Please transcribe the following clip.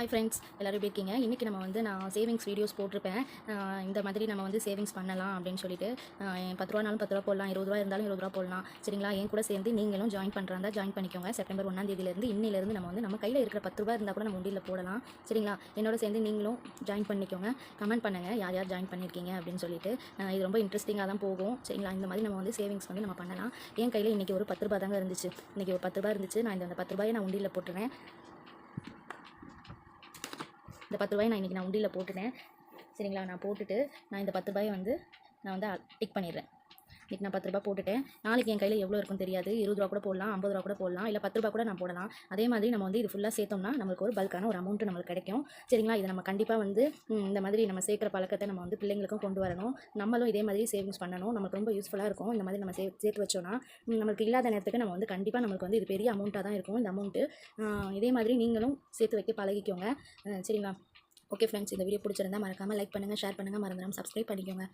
Hi friends எல்லோரும் எப்படி இருக்கீங்க? இன்றைக்கி நம்ம வந்து நான் சேவிங்ஸ் வீடியோஸ் போட்டிருப்பேன். இந்த மாதிரி நம்ம வந்து சேவிங்ஸ் பண்ணலாம் அப்படின்னு சொல்லிட்டு பத்து ரூபானாலும் பத்து ரூபா போடலாம் இருபது ரூபா இருந்தாலும் இருபது ரூபா போடலாம். சரிங்களா? என் கூட சேர்ந்து நீங்களும் ஜாயின் பண்ணுறாந்தா ஜாயின் பண்ணிக்கோங்க. செப்டம்பர் ஒன்றாம் தேதியிலேருந்து இன்னிலேருந்து நம்ம வந்து நம்ம கையில் இருக்கிற பத்து ரூபா இருந்தால் கூட நம்ம உண்டியில் போடலாம். சரிங்களா? என்னோட சேர்ந்து நீங்களும் ஜாயின் பண்ணிக்கோங்க. கமெண்ட் பண்ணுங்கள் யார் யார் ஜாயின் பண்ணியிருக்கீங்க அப்படின்னு சொல்லிட்டு இது ரொம்ப இன்ட்ரெஸ்டிங்காக தான் போகும். சரிங்களா? இந்த மாதிரி நம்ம வந்து சேவிங்ஸ் வந்து நம்ம பண்ணலாம். என் கையில் இன்றைக்கி ஒரு பத்து ரூபா தாங்க இருந்துச்சு. இன்றைக்கி ஒரு பத்து ரூபா இருந்துச்சு. நான் இந்த பத்து ரூபாயை நான் உண்டியில் போட்டுறேன் இந்த பத்து ரூபாய் நான் இன்றைக்கி நான் உண்டியில் போட்டுட்டேன். சரிங்களா? நான் போட்டுட்டு நான் இந்த பத்து ரூபாயை வந்து நான் வந்து டிக் பண்ணிடுறேன். இன்றைக்கி நான் பத்து ரூபாய் போட்டுட்டேன். நாளைக்கு என் கையில் எவ்வளோ இருக்கும் தெரியாது. இருபது ரூபா கூட போடலாம் ஐம்பது ரூபா கூட போடலாம் இல்லை பத்து ரூபா கூட நான் போடலாம். அதே மாதிரி நம்ம வந்து இது ஃபுல்லாக சேர்த்தோம்னா நம்மளுக்கு ஒரு பல்கான ஒரு அமௌண்ட்டு நம்மளுக்கு கிடைக்கும். சரிங்களா? இதை நம்ம கண்டிப்பாக வந்து இந்த மாதிரி நம்ம சேர்க்குற பழக்கத்தை நம்ம வந்து பிள்ளைங்களுக்கும் கொண்டு வரணும். நம்மளும் இதே மாதிரி சேவிங்ஸ் பண்ணணும். நமக்கு ரொம்ப யூஸ்ஃபுல்லாக இருக்கும். இந்த மாதிரி நம்ம சே சேர்த்து வச்சோன்னா நம்மளுக்கு இல்லாத நேரத்துக்கு நம்ம வந்து கண்டிப்பாக நம்மளுக்கு வந்து இது பெரிய அமௌண்ட்டாக தான் இருக்கும் இந்த அமௌண்ட்டு இதே மாதிரி நீங்களும் சேர்த்து வைக்க பழகிக்கோங்க. சரிங்களா? ஓகே ஃப்ரெண்ட்ஸ் இந்த வீடியோ பிடிச்சிருந்தா மறக்காமல் லைக் பண்ணுங்கள் ஷேர் பண்ணுங்கள் மறந்துடாமல் சப்ஸ்கிரைப் பண்ணிக்கோங்க.